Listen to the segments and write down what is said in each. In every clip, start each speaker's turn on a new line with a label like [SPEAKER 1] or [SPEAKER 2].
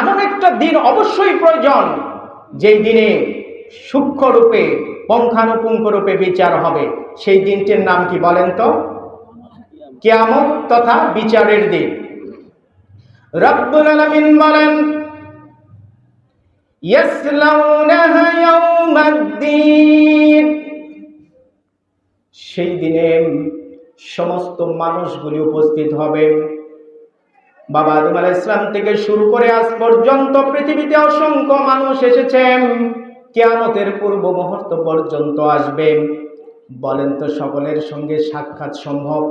[SPEAKER 1] এমন একটা দিন অবশ্যই প্রয়োজন, যেই দিনে সূক্ষ্ম রূপে বিচার হবে। সেই দিনটির নাম কি বলেন তো? কেয়ামত তথা বিচারের দিন। রব্বুল আলামিন বলেন সেই দিনে সমস্ত মানুষগুলি উপস্থিত হবে বাবা আদম আলাইহিস ইসলাম থেকে শুরু করে আজ পর্যন্ত পৃথিবীতে অসংখ্য মানুষ এসেছেন কেয়ামতের পূর্ব মুহূর্ত পর্যন্ত আসবে। বলেন তো সকলের সঙ্গে সাক্ষাৎ সম্ভব?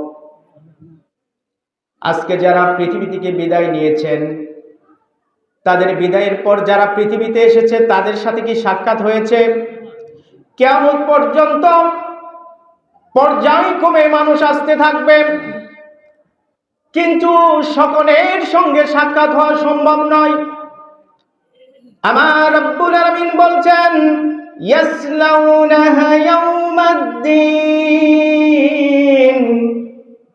[SPEAKER 1] আজকে যারা পৃথিবী থেকে বিদায় নিয়েছেন, তাদের বিদায়ের পর যারা পৃথিবীতে এসেছে, তাদের সাথে কি সাক্ষাৎ হয়েছে? কেমন পর্যন্ত পর্যায়ক্রমে মানুষ আসতে থাকবে। কিন্তু সকলের সঙ্গে সাক্ষাৎ হওয়া সম্ভব নয়। আমার রব্বুল আলামিন বলছেন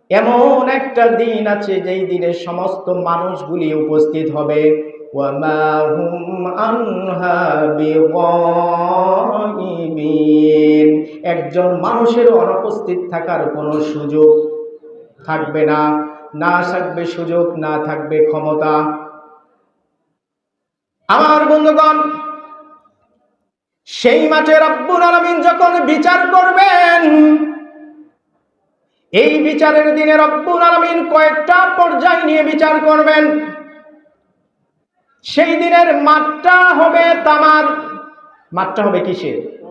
[SPEAKER 1] এমন একটা দিন আছে যেই দিনে সমস্ত মানুষগুলি উপস্থিত হবে। একজন মানুষের অনুপস্থিত থাকার কোনো সুযোগ থাকবে না। না থাকবে সুযোগ, না থাকবে ক্ষমতা। আমার বন্ধুগণ, সেই মাঠে রব্বুল আলামিন যখন বিচার করবেন, এই বিচারের দিনে রব্বুল আলামিন কয়েকটা পর্যায় নিয়ে বিচার করবেন। সেই দিনের মাঠটা হবে তামার। মাঠটা হবে কিসের?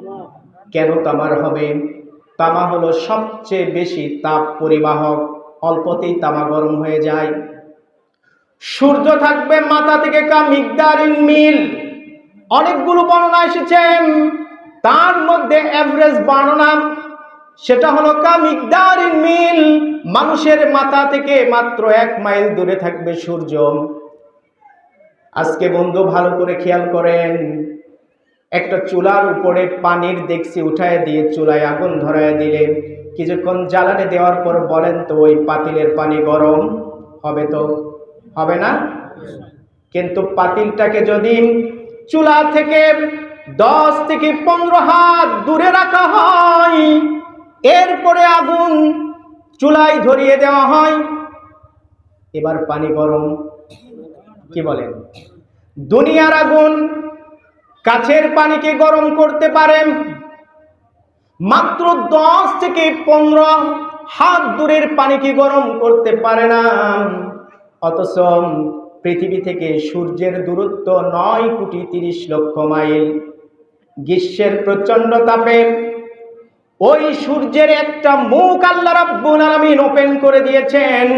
[SPEAKER 1] কেন তামার হবে? তামা হলো সবচেয়ে বেশি তাপ পরিবাহক। অল্পতেই তামা গরম হয়ে যায়। সূর্য থাকবে মাথা থেকে কা মিগদারিন মিল। অনেকগুলো বর্ণনা এসেছে। তার মধ্যে অ্যাভারেজ বর্ণনা, সেটা হলো কা মিগদারিন মিল। মানুষের মাথা থেকে মাত্র এক মাইল দূরে থাকবে সূর্য। আজকে বন্ধু ভালো করে খেয়াল করেন। একটা চুলার উপরে পানির দেখছি উঠায় দিয়ে চুলায় আগুন ধরায় দিলেন কিছুক্ষণ জ্বালানি দেওয়ার পর বলেন তো, ওই পাতিলের পানি গরম হবে তো? হবে না। কিন্তু পাতিলটাকে যদি চুলা থেকে দশ থেকে পনেরো হাত দূরে রাখা হয়, এরপরে আগুন চুলায় ধরিয়ে দেওয়া হয়, এবার পানি গরম। কি বলেন? দুনিয়ার আগুন কাছের পানিকে গরম করতে পারেন। মাত্র দশ থেকে পনেরো হাত দূরের পানিকে গরম করতে পারে না। অথচ পৃথিবী থেকে সূর্যের দূরত্ব নয় কোটি তিরিশ লক্ষ মাইল। গ্রীষ্মের প্রচণ্ড তাপে ওই সূর্যের একটা মুখ আল্লাহ রাব্বুল আলামিন ওপেন করে দিয়েছেন।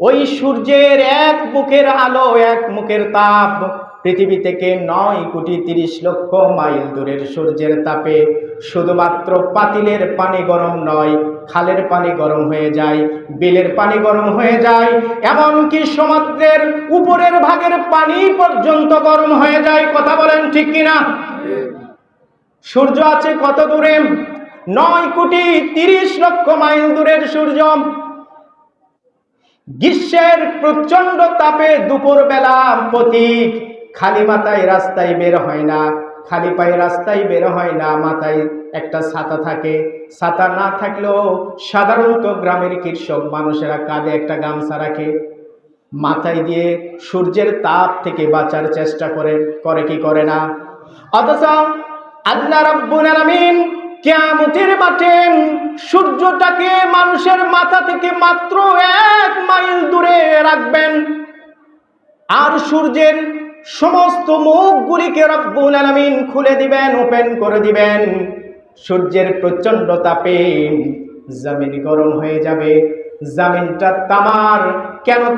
[SPEAKER 1] ওই সূর্যের এক মুখের আলো, এক মুখের তাপ পৃথিবী থেকে নয় কোটি তিরিশ লক্ষ মাইল দূরের সূর্যের তাপে শুধুমাত্র পাতিলের পানি গরম নয়, খালের পানি গরম হয়ে যায়, বিলের পানি গরম হয়ে যায়, এমনকি সমুদ্রের উপরের ভাগের পানি পর্যন্ত গরম হয়ে যায়। কথা বলেন ঠিক কিনা? সূর্য আছে কত দূরে? নয় কোটি তিরিশ লক্ষ মাইল দূরের সূর্য। গ্রীষ্মের প্রচণ্ড তাপে দুপুর বেলা পথিক খালি মাথায় রাস্তায় বের হয় না, খালি পায়ে রাস্তায় বের হয় না, মাথায় একটা ছাতা থাকে। ছাতা না থাকলেও সাধারণত গ্রামের কৃষক মানুষেরা কাঁধে একটা গামছা রাখে, মাথায় দিয়ে সূর্যের তাপ থেকে বাঁচার চেষ্টা করে করে কি করে না? অথচ আল্লাহ রাব্বুল আলামিন কিয়ামতের মাঠে সূর্যটাকে মানুষের মাথা থেকে মাত্র এক মাইল দূরে রাখবেন। আর সূর্যের সমস্ত মুখগুলিকে রব্বুল আলমিন খুলে দিবেন, ওপেন করে দিবেন। সূর্যের প্রচণ্ড তাপে জামিন গরম হয়ে যাবে। জামিনটা তামার, কেন